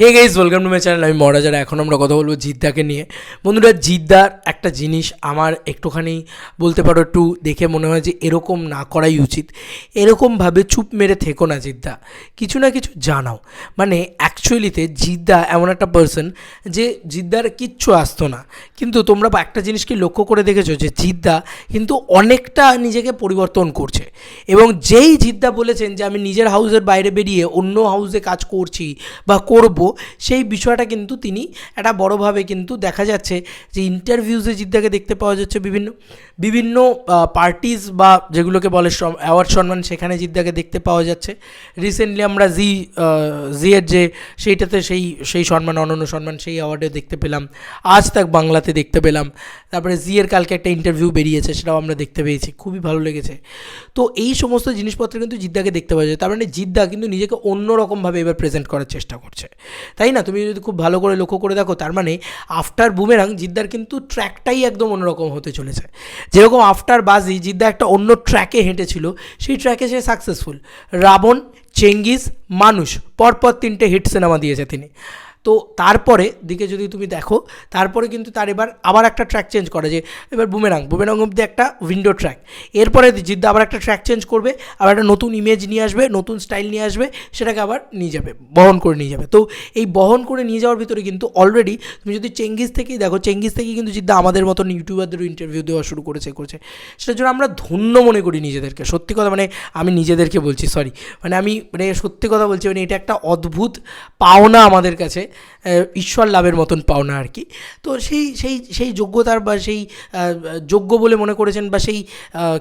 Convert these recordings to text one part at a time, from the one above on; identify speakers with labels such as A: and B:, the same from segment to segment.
A: Hey guys welcome to my channel আমি মহারাজার, এখন আমরা কথা বলব জিদ্দাকে নিয়ে। বন্ধুরা, জিদ্দার একটা জিনিস আমার একটুখানি বলতে পারো একটু দেখে মনে হয় যে এরকম না করাই উচিত। এরকমভাবে চুপ মেরে থেকো না জিদ্দা। কিছু না কিছু জানাও। মানে অ্যাকচুয়ালিতে জিদ্দা এমন একটা পার্সন যে জিদ্দার কিচ্ছু আসতো না। কিন্তু তোমরা একটা জিনিস কি লক্ষ্য করে দেখেছ যে জিদ্দা কিন্তু অনেকটা নিজেকে পরিবর্তন করছে। এবং যেই জিদ্দা বলেছেন যে আমি নিজের হাউসের বাইরে বেরিয়ে অন্য হাউসে কাজ করছি বা করব সেই বিষয়টা কিন্তু তিনি একটা বড়োভাবে কিন্তু দেখা যাচ্ছে যে ইন্টারভিউজে জিদ্দাকে দেখতে পাওয়া যাচ্ছে বিভিন্ন বিভিন্ন পার্টিস বা যেগুলোকে বলে অ্যাওয়ার্ড সম্মান সেখানে জিদ্দাকে দেখতে পাওয়া যাচ্ছে। রিসেন্টলি আমরা জি জিয়ের যে সেইটাতে সেই সেই সম্মান, অনন্য সম্মান সেই অ্যাওয়ার্ডে দেখতে পেলাম। আজ তাক বাংলাতে দেখতে পেলাম। তারপরে জিয়ের কালকে একটা ইন্টারভিউ বেরিয়েছে, সেটাও আমরা দেখতে পেয়েছি, খুবই ভালো লেগেছে। তো এই সমস্ত জিনিসপত্র কিন্তু জিদ্দাকে দেখতে পাওয়া যায়, তার মানে জিদ্দা কিন্তু নিজেকে অন্যরকমভাবে এবার প্রেজেন্ট করার চেষ্টা করছে। তাই না? তুমি যদি খুব ভালো করে লক্ষ্য করে দেখো, তার মানে আফটার বুমেরাং জিদ্দার কিন্তু ট্র্যাকটাই একদম অন্যরকম হতে চলেছে। যেরকম আফটার বাজি, জিদ্দা একটা অন্য ট্র্যাকে হেঁটেছিল, সেই ট্র্যাকে সে সাকসেসফুল রাবণ, চেঙ্গিস, মানুষ, পরপর তিনটে হিট সিনেমা দিয়েছে তিনি। তো তারপরে দিকে যদি তুমি দেখো, তারপরে কিন্তু তার এবার আবার একটা ট্র্যাক চেঞ্জ করে যে এবার বুমেরাং বুমেরাং অব্দি একটা উইন্ডো ট্র্যাক এরপরে জিদ্দা আবার একটা ট্র্যাক চেঞ্জ করবে, আবার একটা নতুন ইমেজ নিয়ে আসবে, নতুন স্টাইল নিয়ে আসবে, সেটাকে আবার নিয়ে যাবে, বহন করে নিয়ে যাবে। তো এই বহন করে নিয়ে যাওয়ার ভিতরে কিন্তু অলরেডি তুমি যদি চেঙ্গিস থেকেই দেখো, চেঙ্গিস থেকেই কিন্তু জিদ্দা আমাদের মতন ইউটিউবারদেরও ইন্টারভিউ দেওয়া শুরু করেছে করেছে। সেটার জন্য আমরা ধন্য মনে করি নিজেদেরকে। সত্যি কথা মানে আমি নিজেদেরকে বলছি সরি মানে আমি মানে সত্যি কথা বলছি মানে এটা একটা অদ্ভুত পাওনা আমাদের কাছে। ঈশ্বর লাভের মতন পাওনা আর কি। তো সেই সেই সেই যোগ্যতার বা সেই যোগ্য বলে মনে করেছেন বা সেই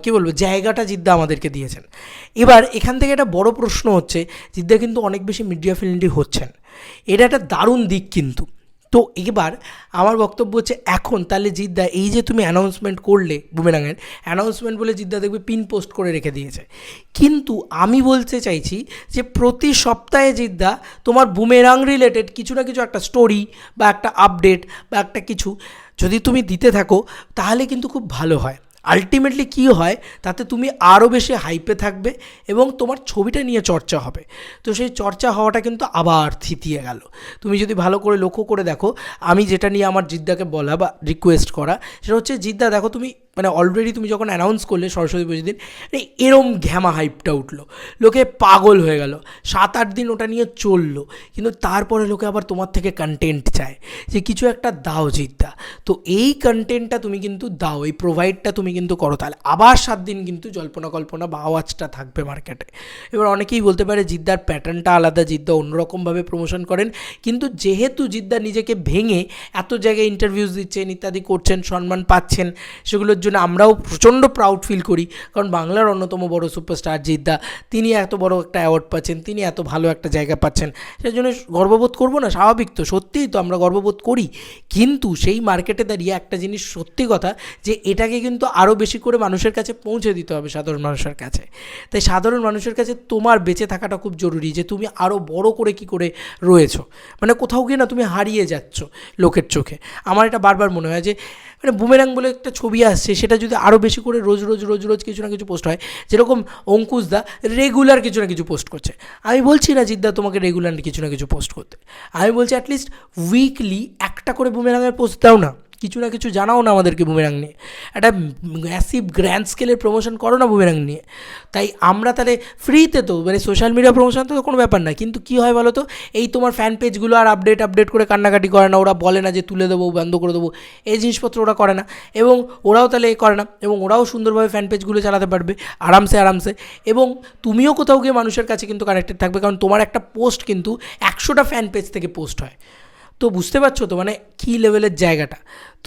A: কী বলব, জায়গাটা জিদ্দা আমাদেরকে দিয়েছেন। এবার এখান থেকে একটা বড় প্রশ্ন হচ্ছে, জিদ্দা কিন্তু অনেক বেশি মিডিয়া ফ্রেন্ডলি হচ্ছেন। এটা একটা দারুণ দিক কিন্তু। তো এবার আমার বক্তব্য হচ্ছে এখন, তাহলে জিদ্দা, এই যে তুমি অ্যানাউন্সমেন্ট করলে বুমেরাঙের অ্যানাউন্সমেন্ট বলে জিদ্দা দেখবে পিন পোস্ট করে রেখে দিয়েছে। কিন্তু আমি বলতে চাইছি যে প্রতি সপ্তাহে জিদ্দা, তোমার বুমেরাং রিলেটেড কিছু না কিছু একটা স্টোরি বা একটা আপডেট বা একটা কিছু যদি তুমি দিতে থাকো, তাহলে কিন্তু খুব ভালো হয়। আলটিমেটলি কি হয়, তাতে তুমি আরও বেশি হাইপে থাকবে এবং তোমার ছবিটা নিয়ে চর্চা হবে। তো সেই চর্চা হওয়াটা কিন্তু আবার থিতিয়ে গেল। তুমি যদি ভালো করে লক্ষ্য করে দেখো, আমি যেটা নিয়ে আমার জিদ্দাকে বলা বা রিকোয়েস্ট করা, সেটা হচ্ছে, জিদ্দা, দেখো তুমি মানে অলরেডি তুমি যখন অ্যানাউন্স করলে সরস্বতী পুজোর দিন মানে এরম ঘ্যামা হাইপটা উঠল। লোকে পাগল হয়ে গেল। সাত আট দিন ওটা নিয়ে চলল। কিন্তু তারপরে লোকে আবার তোমার থেকে কন্টেন্ট চায় যে কিছু একটা দাও জিদ্দা। তো এই কন্টেন্টটা তুমি কিন্তু দাও, এই প্রোভাইডটা তুমি কিন্তু করো তাহলে। আবার সাত দিন কিন্তু জল্পনা কল্পনা বা আওয়াজটা থাকবে মার্কেটে এবার অনেকেই বলতে পারে, জিদ্দার প্যাটার্নটা আলাদা, জিদ্দা অন্যরকমভাবে প্রমোশন করেন। কিন্তু যেহেতু জিদ্দা নিজেকে ভেঙে এত জায়গায় ইন্টারভিউজ দিচ্ছেন, ইত্যাদি করছেন, সম্মান পাচ্ছেন, সেগুলোর জন্য আমরাও প্রচণ্ড প্রাউড ফিল করি। কারণ বাংলার অন্যতম বড় সুপারস্টার জিদ্দা তিনি এত বড় একটা অ্যাওয়ার্ড পাচ্ছেন, তিনি এত ভালো একটা জায়গা পাচ্ছেন, সেই জন্য গর্ববোধ করব না, স্বাভাবিক তো, সত্যিই তো আমরা গর্ববোধ করি। কিন্তু সেই মার্কেটে দাঁড়িয়ে একটা জিনিস সত্যি কথা, যে এটাকে কিন্তু আরও বেশি করে মানুষের কাছে পৌঁছে দিতে হবে সাধারণ মানুষের কাছে। তাই সাধারণ মানুষের কাছে তোমার বেঁচে থাকাটা খুব জরুরি, যে তুমি আরও বড় করে কি করে রয়েছো। মানে কোথাও গিয়ে না তুমি হারিয়ে যাচ্ছ লোকের চোখে। আমার এটা বারবার মনে হয় যে মানে বুমেরাং বলে একটা ছবি আসছে সেটা যদি আরও বেশি করে রোজ রোজ রোজ রোজ কিছু না কিছু পোস্ট হয়, যেরকম অঙ্কুশ দা রেগুলার কিছু না কিছু পোস্ট করছে। আমি বলছি, না জিদ্দা, তোমাকে রেগুলার কিছু না কিছু পোস্ট করতে। আমি বলছি অ্যাটলিস্ট উইকলি একটা করে বুমেরাঙের পোস্ট দাও না। কিছু না কিছু জানাও না আমাদেরকে বুমেরাং নিয়ে। একটা ম্যাসিভ গ্র্যান্ড স্কেলের প্রমোশন করো না বুমেরাং নিয়ে। তাই আমরা তাহলে ফ্রিতে তো মানে সোশ্যাল মিডিয়া প্রমোশন তো কোনো ব্যাপার না। কিন্তু কী হয় বলো তো এই তোমার ফ্যান পেজগুলো আর আপডেট আপডেট করে কান্নাকাটি করে না। ওরা বলে না যে তুলে দেবো, বন্ধ করে দেবো। এই জিনিসপত্র ওরা করে না। এবং ওরাও তাহলে এ করে না। এবং ওরাও সুন্দরভাবে ফ্যান পেজগুলো চালাতে পারবে আরামসে আরামসে। এবং তুমিও কোথাও গিয়ে মানুষের কাছে কিন্তু কানেক্টেড থাকবে। কারণ তোমার একটা পোস্ট কিন্তু একশোটা ফ্যান পেজ থেকে পোস্ট হয়। তো বুঝতে পারছ তো? মানে কী লেভেলের জায়গাটা?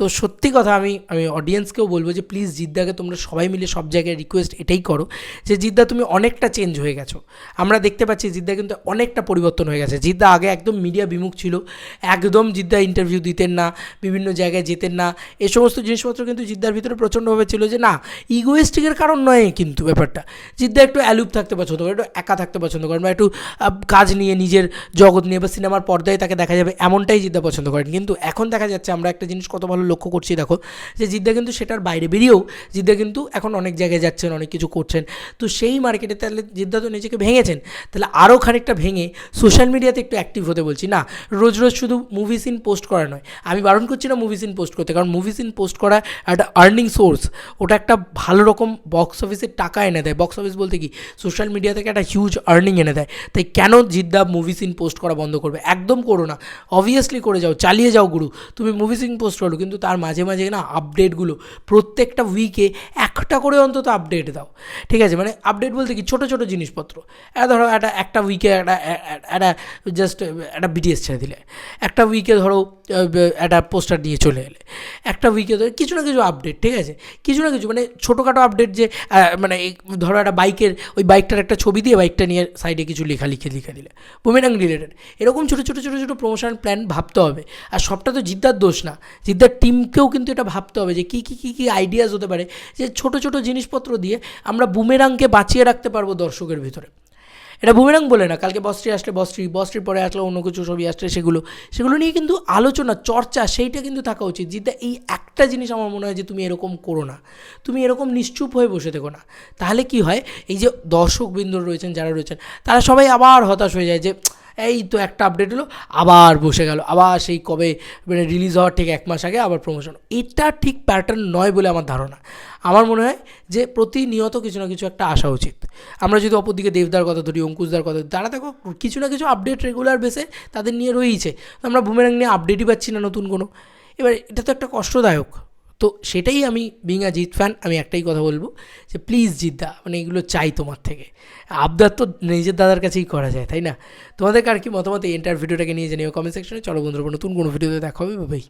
A: তো সত্যি কথা আমি আমি অডিয়েন্সকেও বলব যে প্লিজ জিদ্দাকে তোমরা সবাই মিলে সব জায়গায় রিকোয়েস্ট এটাই করো যে জিদ্দা তুমি অনেকটা চেঞ্জ হয়ে গেছো। আমরা দেখতে পাচ্ছি জিদ্দা কিন্তু অনেকটা পরিবর্তন হয়ে গেছে। জিদ্দা আগে একদম মিডিয়া বিমুখ ছিল, একদম জিদ্দা ইন্টারভিউ দিতেন না, বিভিন্ন জায়গায় যেতেন না। এ সমস্ত জিনিসপত্র কিন্তু জিদ্দার ভিতরে প্রচণ্ডভাবে ছিল যে না ইগোয়েস্টিকের কারণ নয় কিন্তু ব্যাপারটা। জিদ্দা একটু অ্যালুপ থাকতে পছন্দ করেন একটু একা থাকতে পছন্দ করেন বা একটু কাজ নিয়ে, নিজের জগৎ নিয়ে বা সিনেমার পর্দায় তাকে দেখা যাবে, এমনটাই জিদ্দা পছন্দ করেন। কিন্তু এখন দেখা যাচ্ছে আমরা একটা জিনিস কত ভালো লক্ষ্য করছি, দেখো, যে জিদ্দা কিন্তু সেটার বাইরে বেরিয়েও জিদ্দা কিন্তু এখন অনেক জায়গায় যাচ্ছেন, অনেক কিছু করছেন। তো সেই মার্কেটে তাহলে জিদ্দা তো নিজেকে ভেঙেছেন। তাহলে আরও খানিকটা ভেঙে সোশ্যাল মিডিয়াতে একটু অ্যাক্টিভ হতে বলছি। না, রোজ রোজ শুধু মুভি সিন পোস্ট করা নয়, আমি বারণ করছি না মুভি সিন পোস্ট করতে, কারণ মুভি সিন পোস্ট করা একটা আর্নিং সোর্স ওটা একটা ভালো রকম বক্স অফিসের টাকা এনে দেয়। বক্স অফিস বলতে কি? সোশ্যাল মিডিয়া থেকে একটা হিউজ আর্নিং এনে দেয়। তাই কেন জিদ্দা মুভি সিন পোস্ট করা বন্ধ করবে? একদম করো না। অবভিয়াসলি করে যাও, চালিয়ে যাও, গুরু। তুমি মুভি সিন পোস্ট করো, কিন্তু তার মাঝে মাঝে না আপডেটগুলো প্রত্যেকটা উইকে একটা করে অন্তত আপডেট দাও। ঠিক আছে? মানে আপডেট বলতে কি? ছোটো ছোটো জিনিসপত্র। ধরো একটা একটা উইকে একটা একটা জাস্ট একটা বিটিএস ছেড়ে দিলে। একটা উইকে ধরো একটা পোস্টার নিয়ে চলে এলে। একটা উইকে ধরো, কিছু না কিছু আপডেট ঠিক আছে? কিছু না কিছু মানে ছোটোখাটো আপডেট যে মানে ধরো একটা বাইকের, ওই বাইকটার একটা ছবি দিয়ে বাইকটা নিয়ে সাইডে কিছু লেখা, লিখে লিখে দিলে। বুমেরাং রিলেটেড এরকম ছোটো ছোটো ছোটো ছোটো প্রমোশন প্ল্যান ভাবতে হবে। আর সবটা তো জিদ্দার দোষ না। জিদ্দার টিমকেও কিন্তু এটা ভাবতে হবে যে কী কী কী কী আইডিয়াস হতে পারে যে ছোটো ছোটো জিনিসপত্র দিয়ে আমরা বুমেরাংকে বাঁচিয়ে রাখতে পারব দর্শকের ভিতরে। এটা বুমেরাং বলে না, কালকে বস্ত্রী আসলে বস্ত্রী বস্ত্রীর পরে আসলে অন্য কিছু ছবি আসলে সেগুলো সেগুলো নিয়ে কিন্তু আলোচনা, চর্চা, সেইটা কিন্তু থাকা উচিত। জিদ্দা এই একটা জিনিস আমার মনে হয় যে তুমি এরকম করো না। তুমি এরকম নিশ্চুপ হয়ে বসে থেকো না। তাহলে কি হয়, এই যে দর্শকবৃন্দ রয়েছেন, যারা রয়েছেন, তারা সবাই আবার হতাশ হয়ে যায় যে এই তো একটা আপডেট হলো, আবার বসে গেল। আবার সেই কবে মানে রিলিজ হওয়ার ঠিক এক মাস আগে আবার প্রমোশন এটা ঠিক প্যাটার্ন নয় বলে আমার ধারণা। আমার মনে হয় যে প্রতিনিয়ত কিছু না কিছু একটা আসা উচিত। আমরা যদি অপরদিকে দেবদার কথা ধরি, অঙ্কুশদার কথা তারা দেখো কিছু না কিছু আপডেট রেগুলার বেসে তাদের নিয়ে রয়েছে আমরা বুমেরাং নিয়ে আপডেটই পাচ্ছি না নতুন কোনো। এবার এটা তো একটা কষ্টদায়ক। তো সেটাই আমি বিং আ জিত ফ্যান আমি একটাই কথা বলব যে প্লিজ জিদ্দা মানে এগুলো চাই তোমার থেকে। আবদার তো নিজের দাদার কাছেই করা যায়, তাই না? তোমাদের কার কি মতামত এই এন্টার ভিডিওটাকে নিয়ে জানিও কমেন্ট সেকশনে চলো বন্ধুরা, নতুন কোনো ভিডিওতে দেখা হবে ভাই